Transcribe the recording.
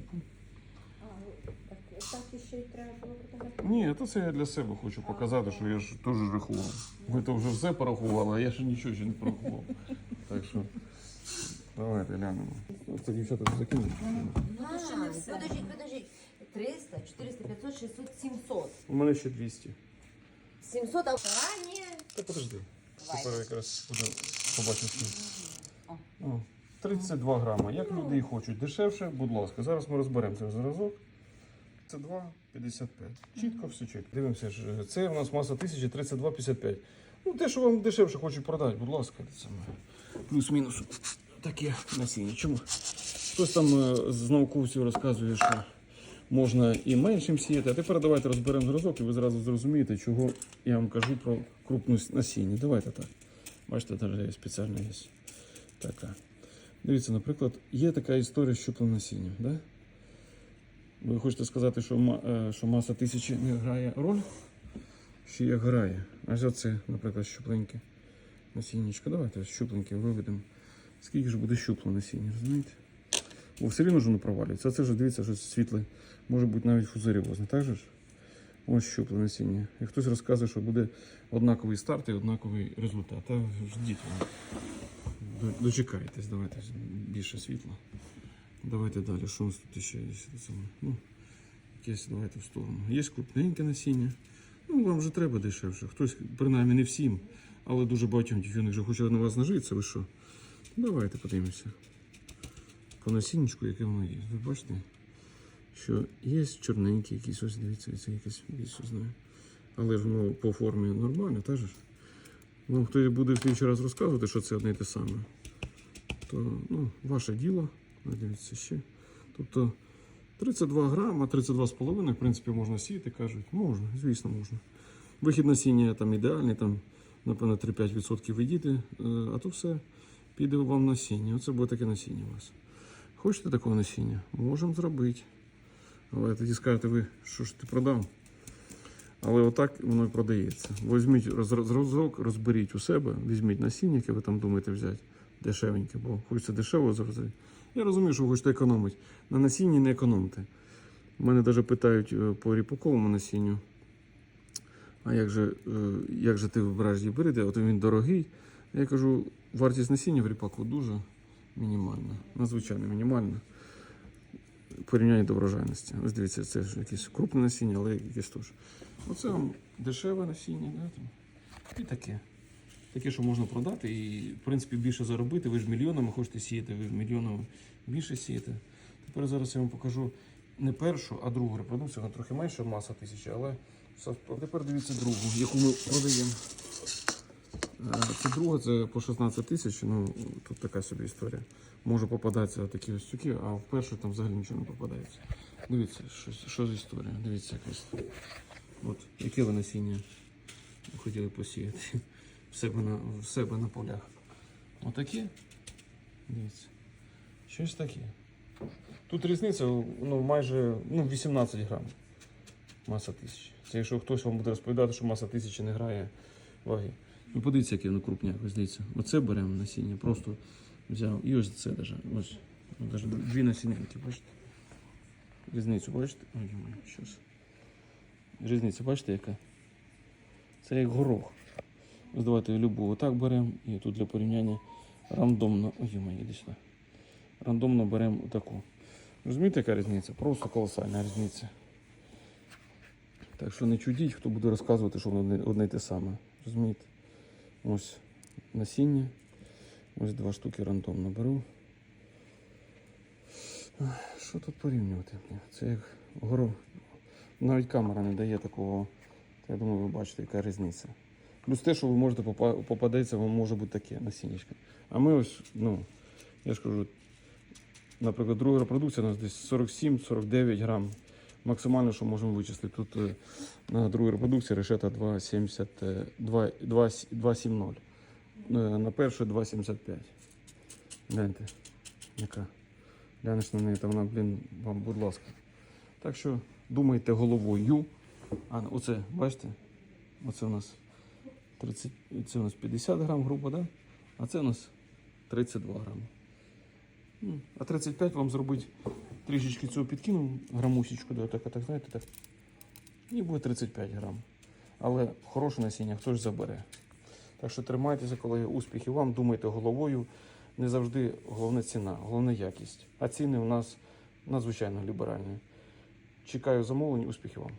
купу. А, так, так ще й треба було. Ні, то це я для себе хочу показати, що я ж теж рахував. Ви то вже все порахували, а я ще нічого ще не порахував. Так що давайте глянемо. Це дівчата вже закинули. Ну то ще не все. Подождіть, подождіть. 300, 400, 500, 600, 700. У мене ще 200. 700, а ранее. Та подожди. Тепер якраз побачимо. О. О, 32 грама. Як люди і хочуть дешевше, будь ласка. Зараз ми розберемо цей зразок. Це 2,55. Чітко, все чітко. Дивимося, це у нас маса 1000, 32,55. Ну, те, що вам дешевше хочуть продати, будь ласка. Плюс-мінус таке насіння. Чому? Хтось там е, з науковців розказує, що можна і меншим сіяти. А тепер давайте розберемо зразок, і ви зразу зрозумієте, чого я вам кажу про крупну насіння. Давайте так. Бачите, навіть є спеціальна є така. Дивіться, наприклад, є така історія з насінням. Да? Ви хочете сказати, що, е, що маса тисячі не грає роль? Чи як грає? Аж оце, наприклад, щупленьке насіннячко. Давайте щупленьке виведемо. Скільки ж буде щупле насіння, розумієте? Бо все рівно ж воно провалюється. А це ж дивіться, що світле. Може бути навіть фузаріозне, так же ж? Ось щупле насіння. І хтось розказує, що буде однаковий старт і однаковий результат. А ждіть. Дочекайтесь, давайте більше світла. Давайте далі. Що у нас тут ще є? Ну, якесь давайте в сторону. Є крупненьке насіння. Ну, вам же треба дешевше. Хтось, принаймні не всім, але дуже багатьом дівчинок вже хоче на вас нажитися, ви що? Давайте подивимося. По насінничку, яке воно є. Ви бачите, що є чорненькі якісь, ось дивіться, це якесь більше знаю. Але ж воно по формі нормально, та же ж? Вам хтось буде в слідчий раз розказувати, що це одне і те саме, то ну, ваше діло, Ну, дивіться ще. Тобто 32 грама, 32,5, в принципі, можна сіяти, кажуть. Можна, звісно, можна. Вихід насіння там ідеальний, там, напевно, 3-5% видіти, е, а то все піде вам насіння. Оце буде таке насіння у вас. Хочете такого насіння? Можемо зробити. Але тоді скажете ви, що ж ти продав? Але отак воно і продається. Візьміть роз- зразок, розберіть у себе, візьміть насіння, яке ви там думаєте взяти, дешевеньке, бо хочеться дешево зробити. Я розумію, що ви хочете економити. На насінні не економте. Мене навіть питають е, по ріпаковому насінню. А як же, е, як же ти вибираєш гібриди? От він дорогий. Я кажу, вартість насіння в ріпаку дуже мінімальна, надзвичайно мінімальна. Порівняння до врожайності. Ось дивіться, це ж якесь крупне насіння, але якесь теж. Оце вам дешеве насіння, да, там. і таке. Таке, що можна продати і, в принципі, більше заробити. Ви ж мільйонами хочете сіяти, ви мільйонами більше сієте. Тепер зараз я вам покажу не першу, а другу репродукцію. Вона трохи менша, маса тисячі, але тепер дивіться другу, яку ми продаємо. Е, Це друга, це по 16 тисяч. Ну, тут така собі історія. Може попадатися такі ось цюки, а в першу там взагалі нічого не попадається. Дивіться, що, що за історія. Дивіться якась. От, яке ви насіння хотіли посіяти в себе на, в себе на полях. Отакі. Дивіться. Щось таке. Тут різниця ну, майже ну, 18 грам. Маса тисячі. Це якщо хтось вам буде розповідати, що маса тисячі не грає ваги. Ну подивіться, яке воно крупняк, ось дивіться. Оце беремо насіння, просто взяв. І ось це даже. Ось. Ну, даже дві насінинки, бачите? Різницю, бачите? Ой, щас. Різниця, бачите, яка? Це як горох. Ось давайте любу отак беремо. І тут для порівняння рандомно. Ой, іди сюди. Рандомно беремо отаку. Розумієте, яка різниця? Просто колосальна різниця. Так що не чудіть, хто буде розказувати, що воно одне й те саме. Розумієте? Ось насіння. Ось два штуки рандомно беру. Що тут порівнювати? Це як горох. Навіть камера не дає такого. Я думаю, ви бачите, яка різниця. Плюс те, що ви можете попа- попадеться, вам може бути таке насіннячко. А ми ось, ну, я ж кажу, наприклад, друга репродукція у нас десь 47-49 грам. Максимально, що можемо вичислити. Тут е, на другій репродукції решета 2,70, е, 2 2 2,70. Е, На першій 2,75. Гляньте, яка. Глянеш на неї, та вона, блін, вам, будь ласка. Так що думайте головою. А, оце, бачите? Оце у нас 30, це у нас 50 грам, грубо, да? а це у нас 32 грами. А 35 вам зробить Трішечки цього підкинув, грамусечку, да, так, так, знаєте, так. І буде 35 грам. Але хороше насіння хто ж забере. Так що тримайтеся, колеги, успіхів вам, думайте головою. Не завжди головна ціна, головна якість. А ціни у нас надзвичайно ліберальні. Чекаю замовлень, успіхів вам.